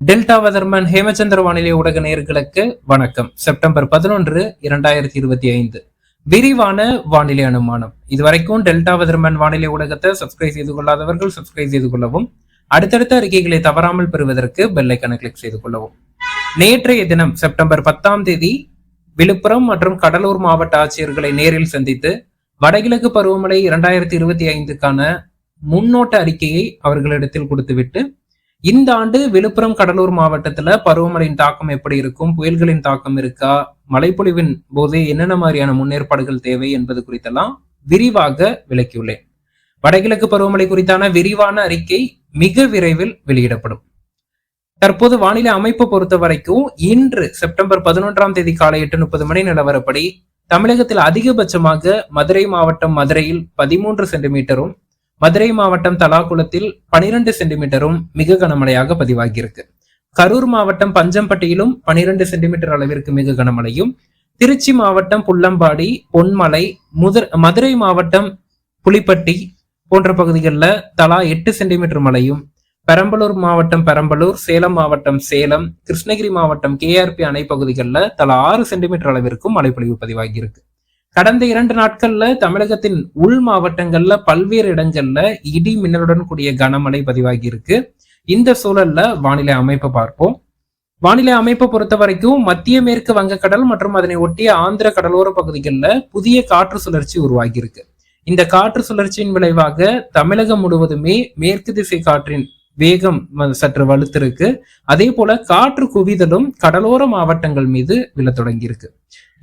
Delta weatherman Hemachandra வானிலை ஊடக நேர்களுக்கு வணக்கம். செப்டம்பர் பதினொன்று இரண்டாயிரத்தி இருபத்தி ஐந்து. விரிவான வானிலை அனுமானம். இதுவரைக்கும் டெல்டா வெதர்மேன் வானிலை ஊடகத்தை சப்ஸ்கிரைப் செய்து கொள்ளாதவர்கள் சப்ஸ்கிரைப் செய்து கொள்ளவும் அடுத்தடுத்த அறிக்கைகளை தவறாமல் பெறுவதற்கு பெல்லைக்கனை கிளிக் செய்து கொள்ளவும். நேற்றைய தினம் செப்டம்பர் பத்தாம் தேதி விழுப்புரம் மற்றும் கடலூர் மாவட்ட ஆட்சியர்களை நேரில் சந்தித்து வடகிழக்கு பருவமழை இரண்டாயிரத்தி இருபத்தி ஐந்துக்கான முன்னோட்ட அறிக்கையை அவர்களிடத்தில் கொடுத்துவிட்டு இந்த ஆண்டு விழுப்புரம் கடலூர் மாவட்டத்துல பருவமழையின் தாக்கம் எப்படி இருக்கும்? புயல்களின் தாக்கம் இருக்கா? மழைப்பொழிவின் போது என்னென்ன மாதிரியான முன்னேற்பாடுகள் தேவை என்பது குறித்தெல்லாம் விரிவாக விளக்கியுள்ளேன். வடகிழக்கு பருவமழை குறித்தான விரிவான அறிக்கை மிக விரைவில் வெளியிடப்படும். தற்போது வானிலை அமைப்பு பொறுத்த வரைக்கும் இன்று செப்டம்பர் பதினொன்றாம் தேதி காலை எட்டு முப்பது மணி நிலவரப்படி தமிழகத்தில் அதிகபட்சமாக மதுரை மாவட்டம் மதுரையில் பதிமூன்று சென்டிமீட்டரும் மதுரை மாவட்டம் தலாக்குளத்தில் பனிரெண்டு சென்டிமீட்டரும் மிக கனமழையாக பதிவாகியிருக்கு. கரூர் மாவட்டம் பஞ்சம்பட்டியிலும் பனிரெண்டு சென்டிமீட்டர் அளவிற்கு மிக கனமழையும் திருச்சி மாவட்டம் புள்ளம்பாடி பொன்மலை முதர் மதுரை மாவட்டம் புலிப்பட்டி போன்ற பகுதிகளில் தலா எட்டு சென்டிமீட்டர் மழையும் பெரம்பலூர் மாவட்டம் பெரம்பலூர் சேலம் மாவட்டம் சேலம் கிருஷ்ணகிரி மாவட்டம் கேஆர்பி அணை பகுதிகளில் தலா ஆறு சென்டிமீட்டர் அளவிற்கும் மழைப்பொழிவு பதிவாகியிருக்கு. கடந்த இரண்டு நாட்கள்ல தமிழகத்தின் உள் மாவட்டங்கள்ல பல்வேறு இடங்கள்ல இடி மின்னலுடன் கூடிய கனமழை பதிவாகி இருக்கு இந்த சூழல்ல வானிலை அமைப்பை பார்ப்போம். வானிலை அமைப்பை பொறுத்த வரைக்கும் மத்திய மேற்கு வங்கக்கடல் மற்றும் அதனை ஒட்டிய ஆந்திர கடலோர பகுதிகளில் புதிய காற்று சுழற்சி உருவாகி இருக்கு இந்த காற்று சுழற்சியின் விளைவாக தமிழகம் முழுவதுமே மேற்கு திசை காற்றின் வேகம் சற்று வலுத்திருக்கு. அதே போல காற்று குவிதலும் கடலோர மாவட்டங்கள் மீது விழ தொடங்கியிருக்கு.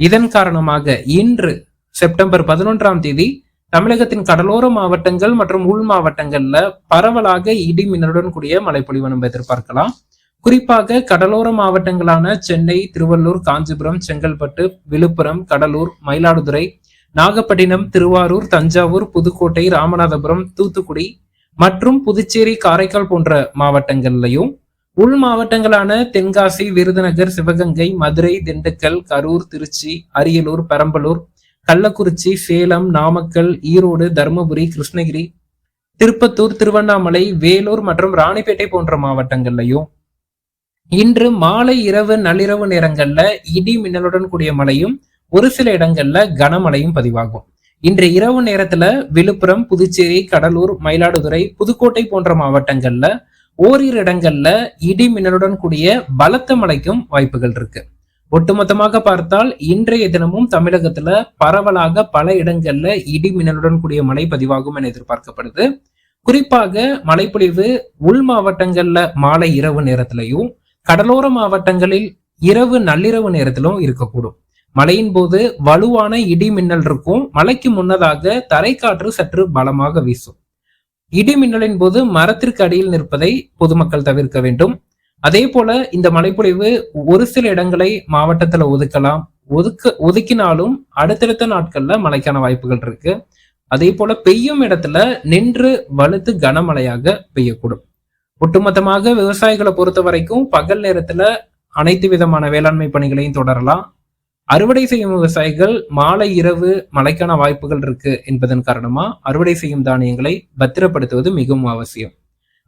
இதன் காரணமாக இன்று செப்டம்பர் பதினொன்றாம் தேதி தமிழகத்தின் கடலோர மாவட்டங்கள் மற்றும் உள் மாவட்டங்கள்ல பரவலாக இடி மின்னலுடன் கூடிய மழைப்பொழிவு நம்ம எதிர்பார்க்கலாம். குறிப்பாக கடலோர மாவட்டங்களான சென்னை திருவள்ளூர் காஞ்சிபுரம் செங்கல்பட்டு விழுப்புரம் கடலூர் மயிலாடுதுறை நாகப்பட்டினம் திருவாரூர் தஞ்சாவூர் புதுக்கோட்டை ராமநாதபுரம் தூத்துக்குடி மற்றும் புதுச்சேரி காரைக்கால் போன்ற மாவட்டங்கள்லையும் உள் மாவட்டங்களான தென்காசி விருதுநகர் சிவகங்கை மதுரை திண்டுக்கல் கரூர் திருச்சி அரியலூர் பெரம்பலூர் கள்ளக்குறிச்சி சேலம் நாமக்கல் ஈரோடு தருமபுரி கிருஷ்ணகிரி திருப்பத்தூர் திருவண்ணாமலை வேலூர் மற்றும் ராணிப்பேட்டை போன்ற மாவட்டங்கள்லையும் இன்று மாலை இரவு நள்ளிரவு நேரங்கள்ல இடி மின்னலுடன் கூடிய மழையும் ஒரு சில இடங்கள்ல கனமழையும் பதிவாகும். இன்று இரவு நேரத்துல விழுப்புரம் புதுச்சேரி கடலூர் மயிலாடுதுறை புதுக்கோட்டை போன்ற மாவட்டங்கள்ல ஓரிரு இடங்கள்ல இடி மின்னலுடன் கூடிய பலத்த மழைக்கும் வாய்ப்புகள் இருக்கு. ஒட்டுமொத்தமாக பார்த்தால் இன்றைய தினமும் தமிழகத்துல பரவலாக பல இடங்கள்ல இடி மின்னலுடன் கூடிய மழை பதிவாகும் என எதிர்பார்க்கப்படுது. குறிப்பாக மழைப்பொழிவு உள் மாவட்டங்கள்ல மாலை இரவு நேரத்திலையும் கடலோர மாவட்டங்களில் இரவு நள்ளிரவு நேரத்திலும் இருக்கக்கூடும். மழையின் போது வலுவான இடி மின்னல் இருக்கும். மழைக்கு முன்னதாக தரைக்காற்று சற்று பலமாக வீசும். இடி மின்னலின் போது மரத்திற்கு அடியில் நிற்பதை பொதுமக்கள் தவிர்க்க வேண்டும். அதே போல இந்த மழைப்பொழிவு ஒரு சில இடங்களை மாவட்டத்துல ஒதுக்கலாம். ஒதுக்க ஒதுக்கினாலும் அடுத்தடுத்த நாட்கள்ல மழைக்கான வாய்ப்புகள் இருக்கு. அதே போல பெய்யும் இடத்துல நின்று வலுத்து கனமழையாக பெய்யக்கூடும். ஒட்டுமொத்தமாக விவசாயிகளை பொறுத்த வரைக்கும் பகல் நேரத்துல அனைத்து விதமான வேளாண்மை பணிகளையும் தொடரலாம். அறுவடை செய்யும் விவசாயிகள் மாலை இரவு மழைக்கான வாய்ப்புகள் இருக்கு என்பதன் காரணமா அறுவடை செய்யும் தானியங்களை பத்திரப்படுத்துவது மிகவும் அவசியம்.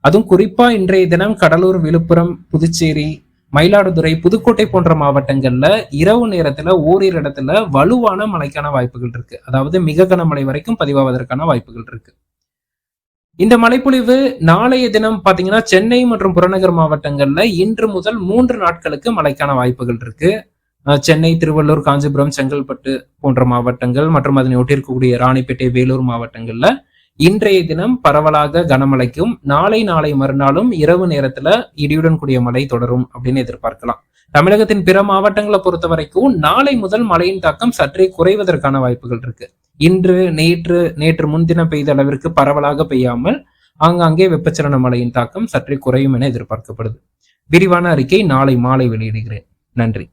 அதுவும் குறிப்பா இன்றைய தினம் கடலூர் விழுப்புரம் புதுச்சேரி மயிலாடுதுறை புதுக்கோட்டை போன்ற மாவட்டங்கள்ல இரவு நேரத்துல ஓரிரு இடத்துல வலுவான மழைக்கான வாய்ப்புகள் இருக்கு. அதாவது மிக கனமழை வரைக்கும் பதிவாவதற்கான வாய்ப்புகள் இருக்கு. இந்த மழைப்பொழிவு நாளைய தினம் பாத்தீங்கன்னா சென்னை மற்றும் புறநகர் மாவட்டங்கள்ல இன்று முதல் மூன்று நாட்களுக்கு மழைக்கான வாய்ப்புகள் இருக்கு. சென்னை திருவள்ளூர் காஞ்சிபுரம் செங்கல்பட்டு போன்ற மாவட்டங்கள் மற்றும் அதனை ஒட்டியிருக்கக்கூடிய ராணிப்பேட்டை வேலூர் மாவட்டங்கள்ல இன்றைய தினம் பரவலாக கனமழைக்கும் நாளை நாளை மறுநாளும் இரவு நேரத்துல இடியுடன் கூடிய மழை தொடரும் அப்படின்னு எதிர்பார்க்கலாம். தமிழகத்தின் பிற மாவட்டங்களை பொறுத்த வரைக்கும் நாளை முதல் மழையின் தாக்கம் சற்றே குறைவதற்கான வாய்ப்புகள் இருக்கு. இன்று நேற்று நேற்று முன்தினம் பெய்த அளவிற்கு பரவலாக பெய்யாமல் ஆங்காங்கே வெப்பச்சலன மழையின் தாக்கம் சற்றே குறையும் என எதிர்பார்க்கப்படுது. விரிவான அறிக்கை நாளை மாலை வெளியிடுகிறேன். நன்றி.